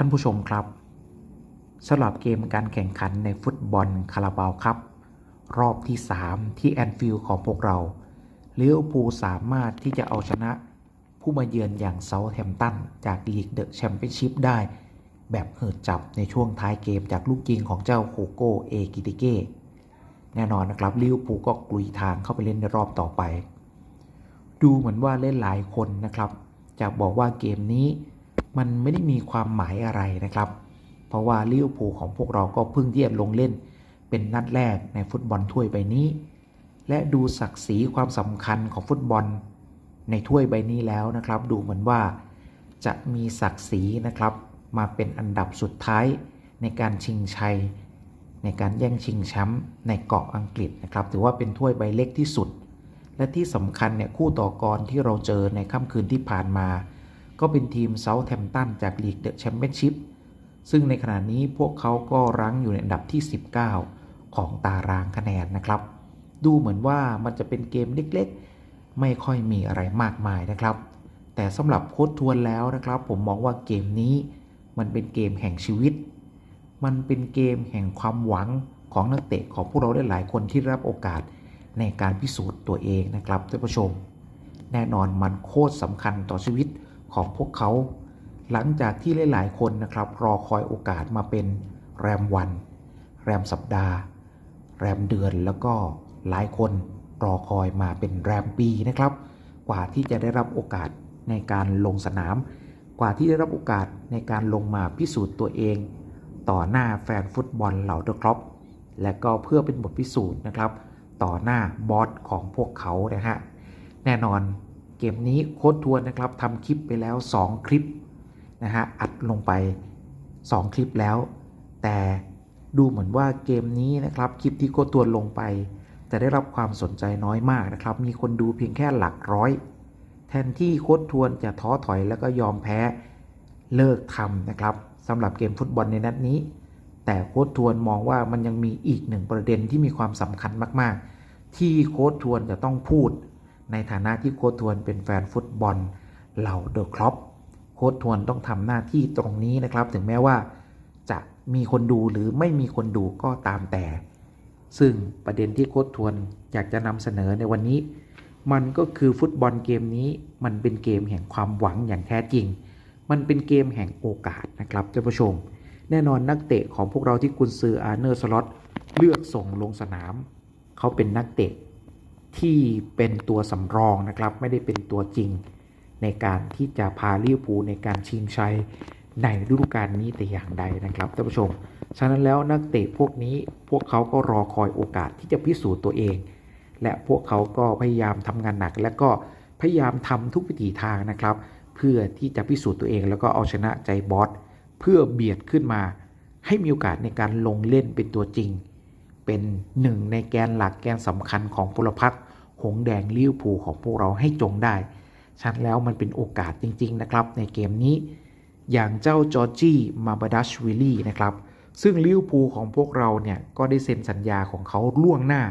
ท่านผู้ชมครับสำหรับเกมการแข่งขันในฟุตบอลคาราบาวครับ รอบที่ 3 ที่แอนฟิลด์ของพวกเราลิเวอร์พูสามารถที่จะเอาชนะผู้มาเยือนอย่างเซาท์แฮมตันจากลีกเดอะแชมเปี้ยนชิพได้ แบบเหิดจับในช่วงท้ายเกมจากลูกยิงของเจ้าโคโกเอกิติเก้แน่นอนนะครับลิเวอร์พูลก็กลุยทางเข้าไปเล่นในรอบต่อไป ดูเหมือนว่าเล่นหลายคนนะครับ จะบอกว่าเกมนี้ มันไม่ได้มีความหมายอะไรนะครับ เพราะว่าลิเวอร์พูลของพวกเราก็เพิ่งที่จะลงเล่น เป็นนัดแรกในฟุตบอลถ้วยใบนี้ และดูศักดิ์ศรีความสำคัญของฟุตบอล ในถ้วยใบนี้แล้วนะครับ ดูเหมือนว่าจะมีศักดิ์ศรีนะครับ มาเป็นอันดับสุดท้ายในการชิงชัย ในการแย่งชิงแชมป์ในเกาะอังกฤษนะครับ ถือว่าเป็นถ้วยใบเล็กที่สุด และที่สำคัญเนี่ยคู่ต่อกรที่เราเจอในค่ำคืนที่ผ่านมา ก็เป็นทีมเซาท์แ m มป์ตันจากลีกเดอะแชมเปี้ยนชิพซึ่งในขณะนี้พวกเขาก็รั้งอยู่ในอันดับที่ 19 ของตารางคะแนนนะครับ ดูเหมือนว่ามันจะเป็นเกมเล็กๆ ไม่ค่อยมีอะไรมากมายนะครับ แต่สำหรับโค้ชทวนแล้วนะครับ ผมมองว่าเกมนี้มันเป็นเกมแห่งชีวิต มันเป็นเกมแห่งความหวังของนักเตะของพวกเราได้หลายคนที่รับโอกาสในการพิสูจน์ตัวเองนะครับท่านผู้ชม แน่นอนมันโคตรสำคัญต่อชีวิต ของพวกเขา หลังจากที่หลาย ๆ คนนะครับรอคอยโอกาสมาเป็นแรมวัน แรมสัปดาห์ แรมเดือนแล้วก็หลายคนรอคอยมาเป็นแรมปีนะครับ กว่าที่จะได้รับโอกาสในการลงสนาม กว่าที่ได้รับโอกาสในการลงมาพิสูจน์ตัวเอง ต่อหน้าแฟนฟุตบอลเหล่าเดอะครอปและก็เพื่อเป็นบทพิสูจน์นะครับ ต่อหน้าบอสของพวกเขานะฮะแน่นอน เกมนี้โค้ดทวนนะครับทำคลิปไปแล้ว 2 คลิปนะฮะอัดลงไป 2 คลิปแล้ว แต่ดูเหมือนว่าเกมนี้นะครับคลิปที่โค้ดทวนลงไป จะได้รับความสนใจน้อยมากนะครับ มีคนดูเพียงแค่หลักร้อย แทนที่โค้ดทวนจะท้อถอยแล้วก็ยอมแพ้เลิกทำนะครับสำหรับเกมฟุตบอลในนัดนี้ แต่โค้ดทวนมองว่ามันยังมีอีกหนึ่งประเด็นที่มีความสำคัญมาก ๆ ที่โค้ดทวนจะต้องพูด ในฐานะที่โค้ดทวนเป็นแฟนฟุตบอลเหล่าเดอะครอปโค้ดทวนต้องทำหน้าที่ตรงนี้นะครับ ถึงแม้ว่าจะมีคนดูหรือไม่มีคนดูก็ตามแต่ ซึ่งประเด็นที่โค้ดทวนอยากจะนำเสนอในวันนี้ มันก็คือฟุตบอลเกมนี้ มันเป็นเกมแห่งความหวังอย่างแท้จริง มันเป็นเกมแห่งโอกาสนะครับท่านผู้ชม แน่นอนนักเตะของพวกเราที่กุนซืออาร์เนอร์สล็อตเลือกส่งลงสนาม เขาเป็นนักเตะ ที่เป็นตัวสำรองนะครับ ไม่ได้เป็นตัวจริงในการที่จะพาลิเวอร์พูลในการชิงชัยในฤดูกาลนี้แต่อย่างใดนะครับท่านผู้ชม ฉะนั้นแล้วนักเตะพวกนี้พวกเขาก็รอคอยโอกาสที่จะพิสูจน์ตัวเอง และพวกเขาก็พยายามทำงานหนัก และก็พยายามทำทุกวิถีทางนะครับ เพื่อที่จะพิสูจน์ตัวเองแล้วก็เอาชนะใจบอสเพื่อเบียดขึ้นมา ให้มีโอกาสในการลงเล่นเป็นตัวจริง เป็นหนึ่งในแกนหลักแกนสำคัญของพลพรรคหงแดงลิเวอร์พูของพวกเราให้จงได้ชัดแล้วมันเป็นโอกาสจริง ๆ นะครับ ในเกมนี้ อย่างเจ้าจอร์จี้มาบดัชวิลลี่นะครับ ซึ่งลิเวอร์พูของพวกเราเนี่ยก็ได้เซ็นสัญญาของเขาล่วงหน้า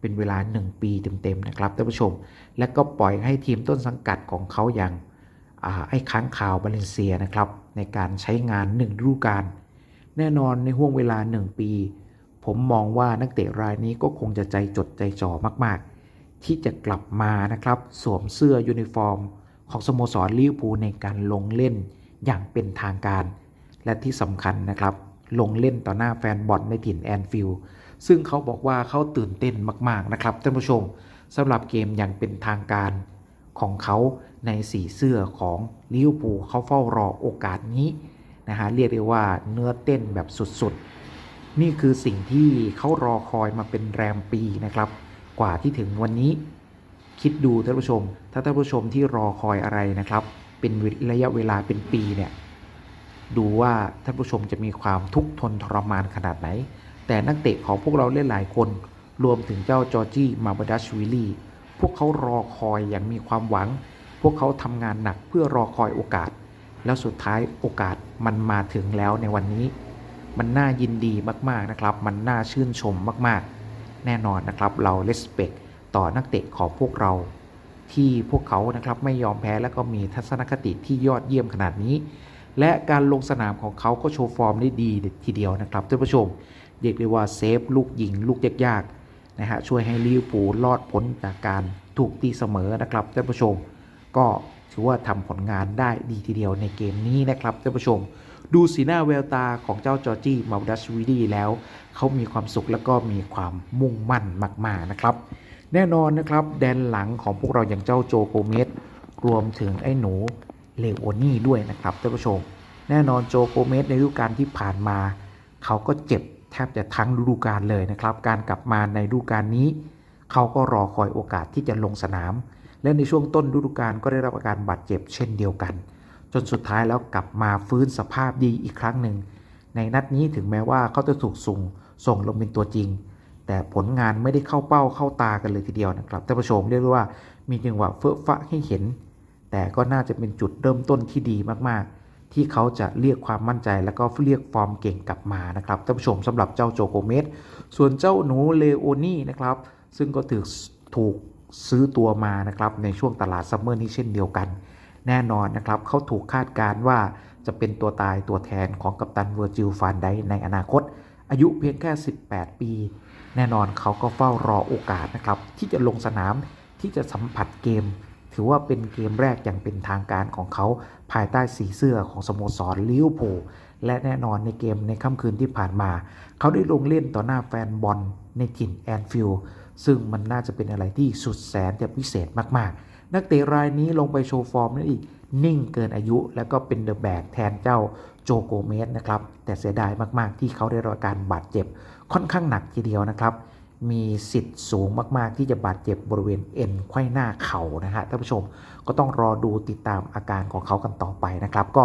เป็นเวลา 1 ปีเต็มๆนะครับท่านผู้ชม และก็ปล่อยให้ทีมต้นสังกัดของเขาอย่างไอ้ค้างข่าวบาเลนเซียนะครับในการใช้งาน1ฤดูกาลแน่นอนในห่วงเวลา 1 ปี ผมมองว่านักเตะรายนี้ก็คงจะใจจดใจจ่อมากๆ ที่จะกลับมานะครับ สวมเสื้อยูนิฟอร์ม ของสโมสรลิเวอร์พูลในการลงเล่นอย่างเป็นทางการ และที่สำคัญนะครับ ลงเล่นต่อหน้าแฟนบอลในถิ่นแอนฟิลด์ซึ่งเขาบอกว่าเขาตื่นเต้นมาก ๆ นะครับท่านผู้ชมสำหรับเกมอย่างเป็นทางการของเขาในสีเสื้อของลิเวอร์พูลเขาเฝ้ารอโอกาสนี้นะฮะเรียกได้ว่าเนื้อเต้นแบบสุด ๆ นี่คือสิ่งที่เขารอคอยมาเป็นแรมปีนะครับ กว่าที่ถึงวันนี้ คิดดูท่านผู้ชม ถ้าท่านผู้ชมที่รอคอยอะไรนะครับ เป็นระยะเวลาเป็นปีเนี่ยดูว่าท่านผู้ชมจะมีความทุกข์ทนทรมานขนาดไหน แต่นักเตะของพวกเราเล่นหลายคน รวมถึงเจ้าจอร์จี้มาบดัชวิลลี่ พวกเขารอคอยอย่างมีความหวัง พวกเขาทำงานหนักเพื่อรอคอยโอกาส แล้วสุดท้ายโอกาสมันมาถึงแล้วในวันนี้ มันน่ายินดีมากๆนะครับ มันน่าชื่นชมมากๆ แน่นอนนะครับ เราเลสเปกต่อนักเตะของพวกเรา ที่พวกเขานะครับไม่ยอมแพ้แล้วก็มีทัศนคติที่ยอดเยี่ยมขนาดนี้ และการลงสนามของเขาก็โชว์ฟอร์มได้ดีทีเดียวนะครับท่านผู้ชมเรียกได้ว่าเซฟลูกยิง ลูกยากๆนะฮะช่วยให้ลิเวอร์พูลรอดพ้นจากการถูกตีเสมอนะครับท่านผู้ชม ก็ถือว่าทำผลงานได้ดีทีเดียวในเกมนี้นะครับท่านผู้ชม ดูสีหน้าแววตาของเจ้าจอร์จี้มาดัชวิดีแล้ว เขามีความสุขและก็มีความมุ่งมั่นมาก ๆ นะครับ แน่นอนนะครับแดนหลังของพวกเราอย่างเจ้าโจโกเมสรวมถึงไอ้หนูเลโอนี่ด้วยนะครับท่านผู้ชม แน่นอนโจโกเมสในฤดูกาลที่ผ่านมา เขาก็เจ็บแทบจะทั้งฤดูกาลเลยนะครับ การกลับมาในฤดูกาลนี้ เขาก็รอคอยโอกาสที่จะลงสนาม และในช่วงต้นฤดูกาลก็ได้รับอาการบาดเจ็บเช่นเดียวกัน จนสุดท้ายแล้วกลับมาฟื้นสภาพดีอีกครั้งหนึ่ง ในนัดนี้ถึงแม้ว่าเขาจะถูกส่งส่งลงเป็นตัวจริง แต่ผลงานไม่ได้เข้าเป้าเข้าตากันเลยทีเดียวนะครับท่านผู้ชมเรียกได้ว่ามีจังหวะเฟื่อฟะให้เห็น แต่ก็น่าจะเป็นจุดเริ่มต้นที่ดีมากๆ ที่เขาจะเรียกความมั่นใจแล้วก็เรียกฟอร์มเก่งกลับมานะครับท่านผู้ชมสำหรับเจ้าโจโกเมสส่วนเจ้าหนูเลโอนี่นะครับซึ่งก็ถูกถูกซื้อตัวมานะครับในช่วงตลาดซัมเมอร์นี้เช่นเดียวกัน แน่นอนนะครับเขาถูกคาดการณ์ว่าจะเป็นตัวตายตัวแทนของกัปตันเวอร์จิลฟานไดในอนาคต อายุเพียงแค่ 18 ปี แน่นอนเขาก็เฝ้ารอโอกาสนะครับที่จะลงสนามที่จะสัมผัสเกม ถือว่าเป็นเกมแรกอย่างเป็นทางการของเขาภายใต้สีเสื้อของสโมสรลิเวอร์พูลและแน่นอนในเกมในค่ำคืนที่ผ่านมา เขาได้ลงเล่นต่อหน้าแฟนบอลในถิ่นแอนฟิลด์ซึ่งมันน่าจะเป็นอะไรที่สุดแสนจะพิเศษมากๆ นักเตะรายนี้ลงไปโชว์ฟอร์มนั่นอีก นิ่งเกินอายุ แล้วก็เป็นเดอะแบกแทนเจ้าโจโกเมสนะครับ แต่เสียดายมาก ๆ ที่เขาได้รับการบาดเจ็บค่อนข้างหนักทีเดียวนะครับ มีสิทธิ์สูงมาก ๆ ที่จะบาดเจ็บบริเวณเอ็นไขว้หน้าเข่านะฮะท่านผู้ชมก็ต้องรอดูติดตามอาการของเขากันต่อไปนะครับ ก็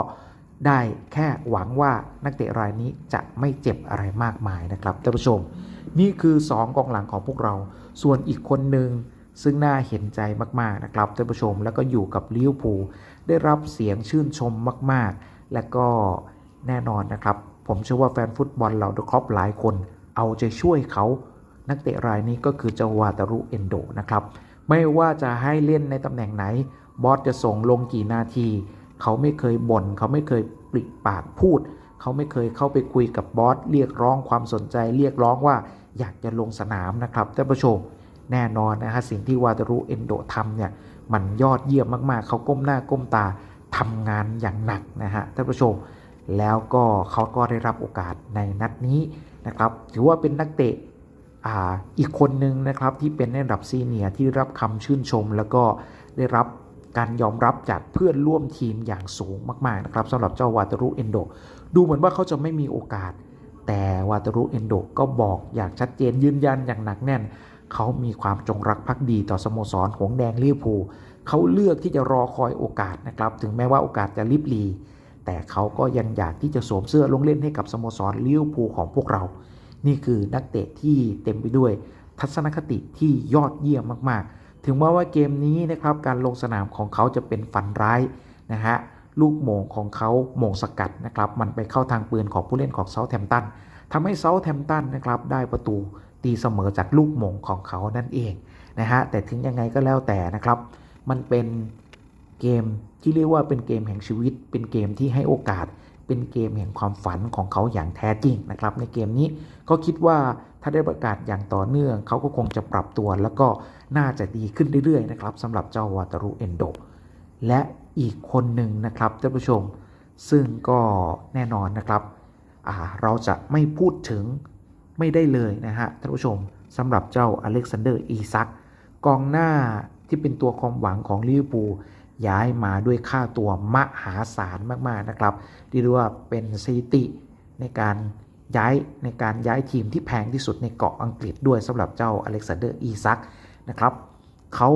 ได้แค่หวังว่านักเตะรายนี้จะไม่เจ็บอะไรมากมายนะครับท่านผู้ชม นี่คือ 2กองหลังของพวกเรา ส่วนอีกคนหนึ่ง ซึ่งน่าเห็นใจมาก ๆ นะครับท่านผู้ชม แล้วก็อยู่กับลิเวอร์พูลได้รับเสียงชื่นชมมาก ๆ และก็แน่นอนนะครับ ผมเชื่อว่าแฟนฟุตบอลเราดครอปหลายคน เอาใจช่วยเขานักเตะรายนี้ก็คือเจ้าวาตารุเอนโดนะครับ ไม่ว่าจะให้เล่นในตำแหน่งไหน บอสจะส่งลงกี่นาที เขาไม่เคยบน่นเขาไม่เคยปริปากพูด เขาไม่เคยเข้าไปคุยกับบอสเรียกร้องความสนใจ เรียกร้องว่าอยากจะลงสนามนะครับท่านผู้ชม แน่นอนนะฮะสิ่งที่วาตารุเอนโดทำเนี่ยมันยอดเยี่ยมมากๆ เขาก้มหน้าก้มตาทำงานอย่างหนักนะฮะท่านผู้ชมแล้วก็เขาก็ได้รับโอกาสในนัดนี้นะครับถือว่าเป็นนักเตะอ,อีกคนหนึ่งนะครับที่เป็นในระดับซีเนียที่รับคำชื่นชม แล้วก็ได้รับการยอมรับจากเพื่อนร่วมทีมอย่างสูงมาก ๆ นะครับสำหรับเจ้าวาตารุเอนโดดูเหมือนว่าเขาจะไม่มีโอกาส แต่วาตารุเอนโดก็บอกอย่างชัดเจนยืนยันอย่างหนักแน่น เขามีความจงรักภักดีต่อสโมสรหงแดงลิเวอร์พูลเขาเลือกที่จะรอคอยโอกาสนะครับ ถึงแม้ว่าโอกาสจะลิบลี แต่เขาก็ยังอยากที่จะสวมเสื้อลงเล่นให้กับสโมสรลิเวอร์พูลของพวกเรา นี่คือนักเตะที่เต็มไปด้วย ทัศนคติที่ยอดเยี่ยมมากๆ ถึงแม้ว่าเกมนี้นะครับการลงสนามของเขาจะเป็นฝันร้ายนะฮะลูกโมงของเขาโมงสกัดนะครับ มันไปเข้าทางปืนของผู้เล่นของเซาท์แฮมตันทำให้เซาท์แฮมตันนะครับได้ประตู ตีเสมอจากลูกมงของเขานั่นเองนะฮะแต่ถึงยังไงก็แล้วแต่นะครับ มันเป็นเกมที่เรียกว่าเป็นเกมแห่งชีวิต เป็นเกมที่ให้โอกาส เป็นเกมแห่งความฝันของเขาอย่างแท้จริงนะครับ ในเกมนี้ก็คิดว่าถ้าได้ประกาศอย่างต่อเนื่อง เขาก็คงจะปรับตัว แล้วก็น่าจะดีขึ้นเรื่อยๆนะครับสำหรับเจ้าวาตารุเอนโดและอีกคนหนึ่งนะครับท่านผู้ชม ซึ่งก็แน่นอนนะครับ เราจะไม่พูดถึง ไม่ได้เลยนะฮะท่านผู้ชมสำหรับเจ้าอเล็กซานเดอร์อีซักกองหน้าที่เป็นตัวความหวังของลิเวอร์พูลย้ายมาด้วยค่าตัวมหาศาลมากๆนะครับที่เรียกว่าเป็นสถิติในการย้ายในการย้ายทีมที่แพงที่สุดในเกาะอังกฤษด้วยสำหรับเจ้าอเล็กซานเดอร์อีซักนะครับเขา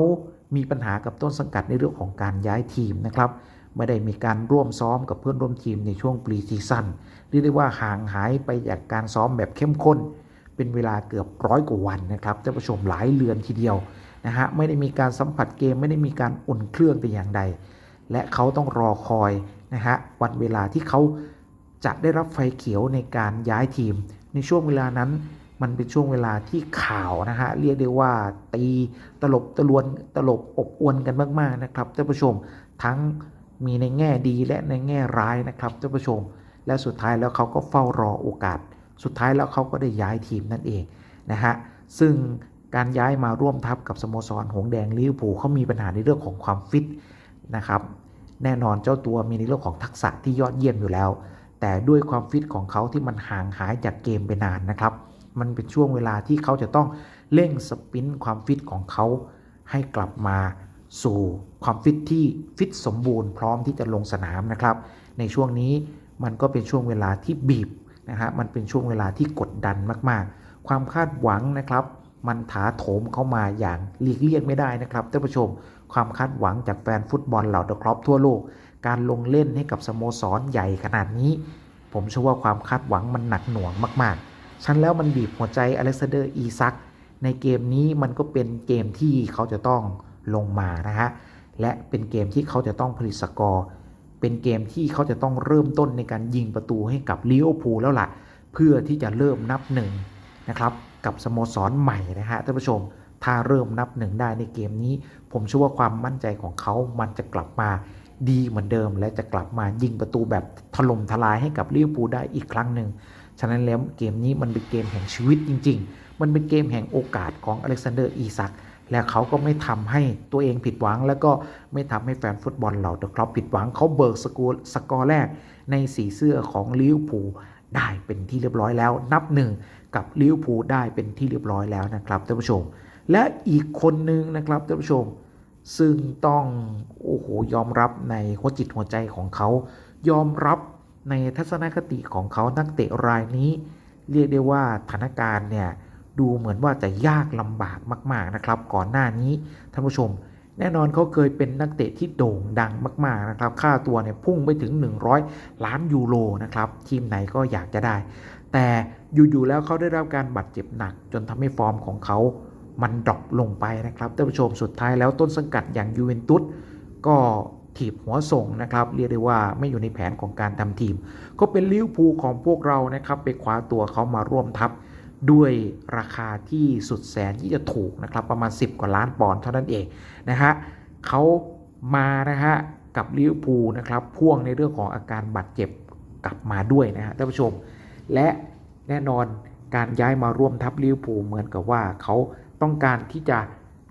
มีปัญหากับต้นสังกัดในเรื่องของการย้ายทีมนะครับ ไม่ได้มีการร่วมซ้อมกับเพื่อนร่วมทีมในช่วงปรีซีซั่นเรียกได้ว่าห่างหายไปจากการซ้อมแบบเข้มข้น เป็นเวลาเกือบร้อยกว่าวันนะครับท่านผู้ชมหลายเรือนทีเดียวนะฮะไม่ได้มีการสัมผัสเกมไม่ได้มีการอุ่นเครื่องแต่อย่างใด และเขาต้องรอคอยนะฮะวันเวลาที่เขาจะได้รับไฟเขียวในการย้ายทีม ในช่วงเวลานั้นมันเป็นช่วงเวลาที่ข่าวนะฮะเรียกได้ว่าตีตลบตะลวนตลบอบอวนกันมากๆนะครับท่านผู้ชมทั้ง มีในแง่ดีและในแง่ร้ายนะครับท่านผู้ชม และสุดท้ายแล้วเขาก็เฝ้ารอโอกาส สุดท้ายแล้วเขาก็ได้ย้ายทีมนั่นเองนะฮะซึ่งการย้ายมาร่วมทัพกับสโมสรหงส์แดงลิเวอร์พูลเขามีปัญหาในเรื่องของความฟิตนะครับแน่นอนเจ้าตัวมีในเรื่องของทักษะที่ยอดเยี่ยมอยู่แล้ว แต่ด้วยความฟิตของเขาที่มันห่างหายจากเกมไปนานนะครับ มันเป็นช่วงเวลาที่เขาจะต้องเร่งสปรินต์ความฟิตของเขาให้กลับมา สู่ความฟิตที่ฟิตสมบูรณ์พร้อมที่จะลงสนามนะครับ ในช่วงนี้มันก็เป็นช่วงเวลาที่บีบนะฮะมันเป็นช่วงเวลาที่กดดันมากๆ ความคาดหวังนะครับ มันถาโถมเข้ามาอย่างหลีกเลี่ยงไม่ได้นะครับท่านผู้ชม ความคาดหวังจากแฟนฟุตบอลเหล่าเดอะครอปทั่วโลก การลงเล่นให้กับสโมสรใหญ่ขนาดนี้ ผมเชื่อว่าความคาดหวังมันหนักหน่วงมากๆฉันแล้วมันบีบหัวใจอเล็กซานเดอร์อีซักในเกมนี้มันก็เป็นเกมที่เขาจะต้อง ลงมานะฮะและเป็นเกมที่เขาจะต้องผลิตสกอร์เป็นเกมที่เขาจะต้องเริ่มต้นในการยิงประตูให้กับลิเวอร์พูลแล้วล่ะ เพื่อที่จะเริ่มนับหนึ่งนะครับกับสโมสรใหม่นะฮะท่านผู้ชมถ้าเริ่มนับหนึ่งได้ในเกมนี้ ผมเชื่อว่าความมั่นใจของเขามันจะกลับมาดีเหมือนเดิม และจะกลับมายิงประตูแบบถล่มทลายให้กับลิเวอร์พูลได้อีกครั้งหนึ่งฉะนั้นแล้วเกมนี้มันเป็นเกมแห่งชีวิตจริง ๆ มันเป็นเกมแห่งโอกาสของอเล็กซานเดอร์อีซัก และเขาก็ไม่ทำให้ตัวเองผิดหวัง แล้วก็ไม่ทำให้แฟนฟุตบอลเหล่าเดอะครอปผิดหวังเขาเบิกสกอร์สกอร์แรกในสีเสื้อของลิเวอร์พูลได้เป็นที่เรียบร้อยแล้ว นับหนึ่งกับลิเวอร์พูลได้เป็นที่เรียบร้อยแล้วนะครับท่านผู้ชม และอีกคนหนึ่งนะครับท่านผู้ชม ซึ่งต้องโอ้โหยอมรับในหัวจิตหัวใจของเขา ยอมรับในทัศนคติของเขานักเตะรายนี้ เรียกได้ว่าสถานการณ์เนี่ย ดูเหมือนว่าจะยากลำบากมากๆนะครับ ก่อนหน้านี้ท่านผู้ชม แน่นอนเขาเคยเป็นนักเตะที่โด่งดังมาก ๆนะครับ ค่าตัวเนี่ยพุ่งไปถึง 100 ล้านยูโรนะครับ ทีมไหนก็อยากจะได้ แต่อยู่ๆแล้วเขาได้รับการบาดเจ็บหนัก จนทำให้ฟอร์มของเขามันดรอปลงไปนะครับท่านผู้ชมสุดท้ายแล้วต้นสังกัดอย่างยูเวนตุสก็ถีบหัวส่งนะครับเรียกได้ว่าไม่อยู่ในแผนของการทำทีม ก็เป็นลิวพูของพวกเรานะครับไปคว้าตัวเขามาร่วมทัพ ด้วยราคาที่สุดแสนที่จะถูกนะครับประมาณ 10 กว่าล้านปอนด์เท่านั้นเองนะฮะเขามานะฮะกับลิเวอร์พูลนะครับพ่วงในเรื่องของอาการบาดเจ็บกลับมาด้วยนะฮะท่านผู้ชม และแน่นอนการย้ายมาร่วมทัพลิเวอร์พูลเหมือนกับว่าเขาต้องการที่จะ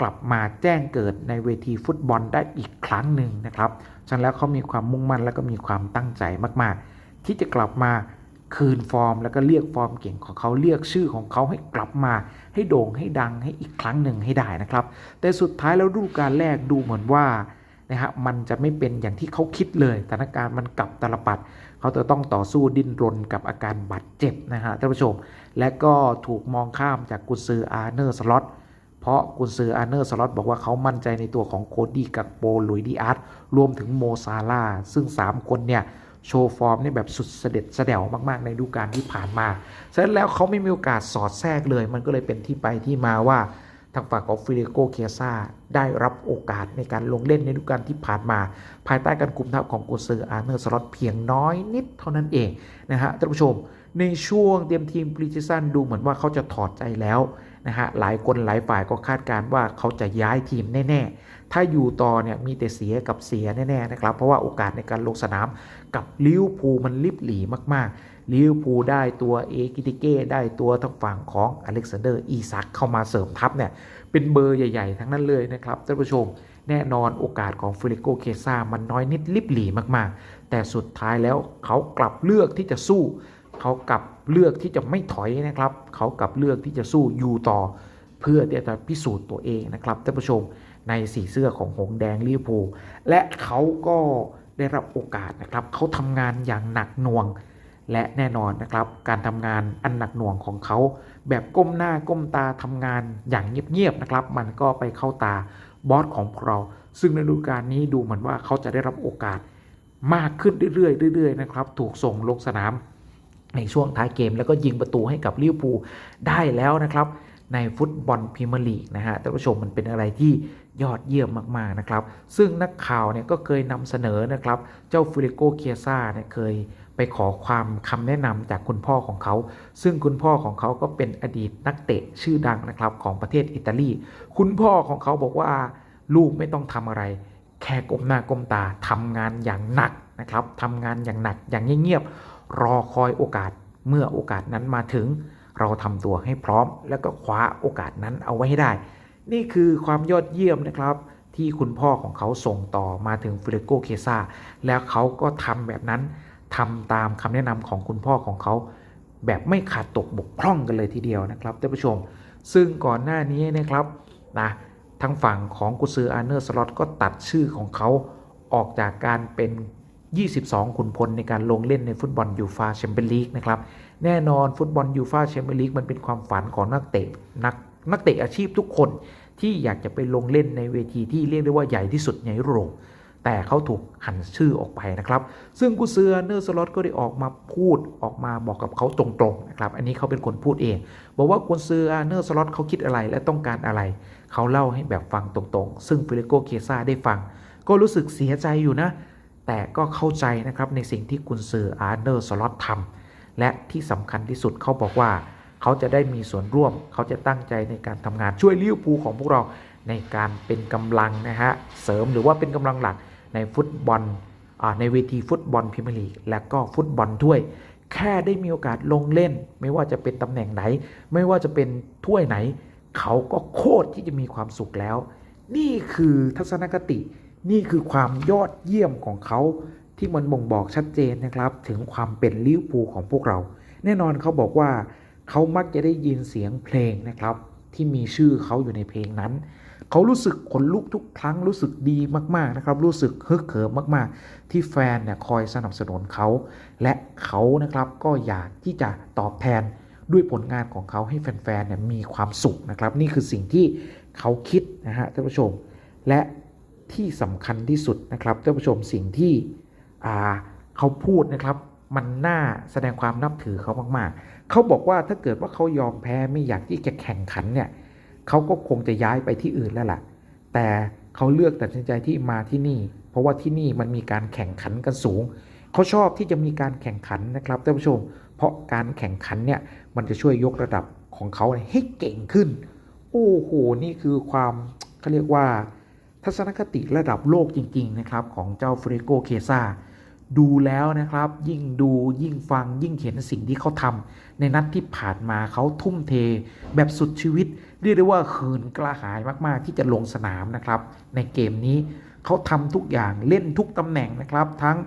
กลับมาแจ้งเกิดในเวทีฟุตบอลได้อีกครั้งหนึ่งนะครับฉะนั้นแล้วเขามีความมุ่งมั่นและก็มีความตั้งใจมาก ๆ ที่จะกลับมา คืนฟอร์ม แล้วก็เรียกฟอร์มเก่งของเขาเรียกชื่อของเขาให้กลับมาให้โด่งให้ดังให้อีกครั้งหนึ่งให้ได้นะครับ แต่สุดท้ายแล้วดูกาลแรกดูเหมือนว่านะฮะมันจะไม่เป็นอย่างที่เขาคิดเลยสถานการณ์มันกลับตลปัด เขาจะต้องต่อสู้ดิ้นรนกับอาการบาดเจ็บนะฮะท่านผู้ชม และก็ถูกมองข้ามจากกุนซืออาร์เนอร์สล็อตเพราะกุนซืออาร์เนอร์สล็อตบอกว่าเขามั่นใจในตัวของโคดี้กักโปลุยดีอาร์ตรวมถึงโมซาลาซึ่ง 3 คนเนี่ย โชว์ฟอร์มนี่แบบสุดเสด็จเสด็จมากๆในฤดูกาลที่ผ่านมาฉะนั้นแล้วเขาไม่มีโอกาสสอดแทรกเลย มันก็เลยเป็นที่ไปที่มาว่าทางฝั่งของฟิลิโกเคียซาได้รับโอกาสในการลงเล่นในฤดูกาลที่ผ่านมา ภายใต้การคุมทัพของกุนซืออาร์เนอร์สล็อตเพียงน้อยนิดเท่านั้นเองนะฮะท่านผู้ชม ในช่วงเตรียมทีมปริจิสันดูเหมือนว่าเขาจะถอดใจแล้ว นะฮะหลายคนหลายฝ่ายก็คาดการณ์ว่าเขาจะย้ายทีมแน่ ๆ ถ้าอยู่ต่อเนี่ยมีแต่เสียกับเสียแน่ๆนะครับ เพราะว่าโอกาสในการลงสนามกับลิวพูมันลิบหลีมากๆลิวพูได้ตัวเอกิติเก้ได้ตัวทางฝั่งของอเล็กซานเดอร์อีซักเข้ามาเสริมทัพเนี่ยเป็นเบอร์ใหญ่ ๆ ทั้งนั้นเลยนะครับท่านผู้ชมแน่นอนโอกาสของฟิลิโกเคซ่ามันน้อยนิดลิบหลีมากๆ แต่สุดท้ายแล้วเขากลับเลือกที่จะสู้ เขากลับ เลือกที่จะไม่ถอยนะครับเขากับเลือกที่จะสู้อยู่ต่อ เพื่อที่จะพิสูจน์ตัวเองนะครับท่านผู้ชมในสีเสื้อของหงแดงลิเวอร์พูลและเขาก็ได้รับโอกาสนะครับเขาทำงานอย่างหนักหน่วง และแน่นอนนะครับ การทำงานอันหนักหน่วงของเขา แบบก้มหน้าก้มตาทำงานอย่างเงียบๆนะครับ มันก็ไปเข้าตาบอสของเรา ซึ่งในฤดูกาลนี้ดูเหมือนว่าเขาจะได้รับโอกาสมากขึ้นเรื่อยๆเรื่อยๆนะครับ ถูกส่งลงสนาม ในช่วงท้ายเกมแล้วก็ยิงประตูให้กับลิเวอร์พูลได้แล้วนะครับ ในฟุตบอลพรีเมียร์ลีกนะฮะท่านผู้ชมมันเป็นอะไรที่ยอดเยี่ยมมากๆนะครับ ซึ่งนักข่าวเนี่ยก็เคยนำเสนอนะครับ เจ้าฟิลิโกเคียซ่าเนี่ยเคยไปขอความคำแนะนำจากคุณพ่อของเขา ซึ่งคุณพ่อของเขาก็เป็นอดีตนักเตะชื่อดังนะครับของประเทศอิตาลี คุณพ่อของเขาบอกว่าลูกไม่ต้องทำอะไร แค่ก้มหน้าก้มตาทำงานอย่างหนักนะครับทำงานอย่างหนักอย่างเงียบๆ รอคอยโอกาสเมื่อโอกาสนั้นมาถึง เราทำตัวให้พร้อม แล้วก็คว้าโอกาสนั้นเอาไว้ให้ได้ นี่คือความยอดเยี่ยมนะครับที่คุณพ่อของเขาส่งต่อมาถึงฟิลิโกเคซาแล้วเขาก็ทำแบบนั้นทำตามคำแนะนำของคุณพ่อของเขา แบบไม่ขาดตกบกพร่องกันเลยทีเดียวนะครับท่านผู้ชม ซึ่งก่อนหน้านี้นะครับนะทางฝั่งของกุซืออาร์เนอร์สล็อตก็ตัดชื่อของเขาออกจากการเป็น 22 ขุนพลในการลงเล่นในฟุตบอลยูฟาแชมเปี้ยนลีกนะครับ แน่นอนฟุตบอลยูฟาแชมเปี้ยนลีกมันเป็นความฝันของนักเตะนักนักเตะอาชีพทุกคนที่อยากจะไปลงเล่นในเวทีที่เรียกได้ว่าใหญ่ที่สุดในยุโรปแต่เขาถูกหันชื่อออกไปนะครับ ซึ่งกุเซือเนอร์สล็อตก็ได้ออกมาพูดออกมาบอกกับเขาตรงๆนะครับ อันนี้เขาเป็นคนพูดเอง บอกว่ากุเซือเนอร์สล็อตเขาคิดอะไรและต้องการอะไร เขาเล่าให้แบบฟังตรงๆ ซึ่งฟิลิโกเคซาได้ฟัง ก็รู้สึกเสียใจอยู่นะ แต่ก็เข้าใจนะครับในสิ่งที่กุนซืออาร์เนอร์สล็อตทำและที่สำคัญที่สุดเขาบอกว่า เขาจะได้มีส่วนร่วม เขาจะตั้งใจในการทำงานช่วยลิเวอร์พูลของพวกเราในการเป็นกำลังนะฮะเสริมหรือว่าเป็นกำลังหลักในฟุตบอลในเวทีฟุตบอลพรีเมียร์ลีกและก็ฟุตบอลถ้วย แค่ได้มีโอกาสลงเล่น ไม่ว่าจะเป็นตำแหน่งไหน ไม่ว่าจะเป็นถ้วยไหน เขาก็โคตรที่จะมีความสุขแล้ว นี่คือทัศนคติ นี่คือความยอดเยี่ยมของเขาที่มันบ่งบอกชัดเจนนะครับ ถึงความเป็นลิเวอร์พูลของพวกเรา แน่นอนเขาบอกว่าเขามักจะได้ยินเสียงเพลงนะครับ ที่มีชื่อเขาอยู่ในเพลงนั้น เขารู้สึกขนลุกทุกครั้งรู้สึกดีมากๆนะครับ รู้สึกฮึกเหิมมากๆ ที่แฟนเนี่ยคอยสนับสนุนเขา และเขานะครับก็อยากที่จะตอบแทนด้วยผลงานของเขาให้แฟนๆเนี่ยมีความสุขนะครับ นี่คือสิ่งที่เขาคิดนะฮะท่านผู้ชม และ ที่สำคัญที่สุดนะครับท่านผู้ชมสิ่งที่เขาพูดนะครับ มันน่าแสดงความนับถือเขามากๆ เขาบอกว่าถ้าเกิดว่าเขายอมแพ้ไม่อยากที่จะแข่งขันเนี่ยเขาก็คงจะย้ายไปที่อื่นแล้วล่ะ แต่เขาเลือกตัดสินใจที่มาที่นี่ เพราะว่าที่นี่มันมีการแข่งขันกันสูง เขาชอบที่จะมีการแข่งขันนะครับท่านผู้ชม เพราะการแข่งขันเนี่ยมันจะช่วยยกระดับของเขาให้เก่งขึ้น โอ้โห นี่คือความเขาเรียกว่า ทัศนคติระดับโลกจริง ๆ นะครับ ของเจ้าเฟรโกเคซาดูแล้วนะครับ ยิ่งดูยิ่งฟังยิ่งเห็นสิ่งที่เขาทำในนัดที่ผ่านมาเขาทุ่มเท แบบสุดชีวิต เรียกได้ว่าขินกระหายมากๆ ที่จะลงสนามนะครับ ในเกมนี้เขาทำทุกอย่างเล่นทุกตำแหน่งนะครับ ทั้ง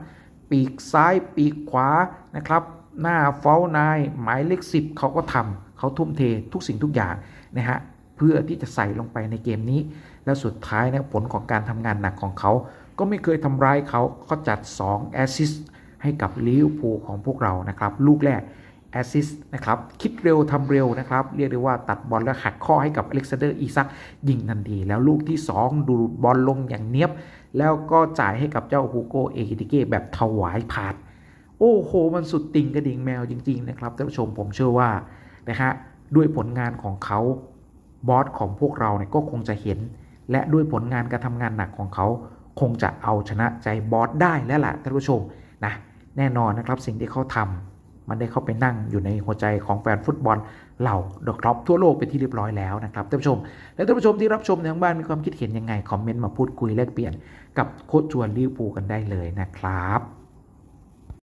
ปีกซ้ายปีกขวานะครับ หน้าเฝ้านายหมายเลขสิบเขาก็ทำเขาทุ่มเททุกสิ่งทุกอย่างนะฮะเพื่อที่จะใส่ลงไปในเกมนี้ แล้วสุดท้ายนะผลของการทำงานหนักของเขา ก็ไม่เคยทำร้ายเขาก็จัด2แอสซิสต์ให้กับลิเวอร์พูลของพวกเรานะครับ ลูกแรกแอสซิสต์นะครับคิดเร็วทำเร็วนะครับ เรียกได้ว่าตัดบอลแล้วหักข้อให้กับอเล็กซานเดอร์อีซักยิงทันที แล้วลูกที่ 2 ดูดบอลลงอย่างเนี้ยบ แล้วก็จ่ายให้กับเจ้าฮูโกเอกิติเก้แบบถวายผาด โอ้โห มันสุดติ่งกระดิ่งแมวจริง ๆ นะครับท่านผู้ชมผมเชื่อว่านะฮะด้วยผลงานของเขาบอสของพวกเราเนี่ยก็คงจะเห็น และด้วยผลงานการทำงานหนักของเขา คงจะเอาชนะใจบอสได้แล้วล่ะท่านผู้ชมนะแน่นอนนะครับสิ่งที่เขาทำมันได้เข้าไปนั่งอยู่ในหัวใจของแฟนฟุตบอลเหล่าเดอะครอปทั่วโลกเป็นที่เรียบร้อยแล้วนะครับท่านผู้ชม และท่านผู้ชมที่รับชมในทางบ้านมีความคิดเห็นยังไงคอมเมนต์มาพูดคุยแลกเปลี่ยนกับโค้ชชวนลิวปูกันได้เลยนะครับ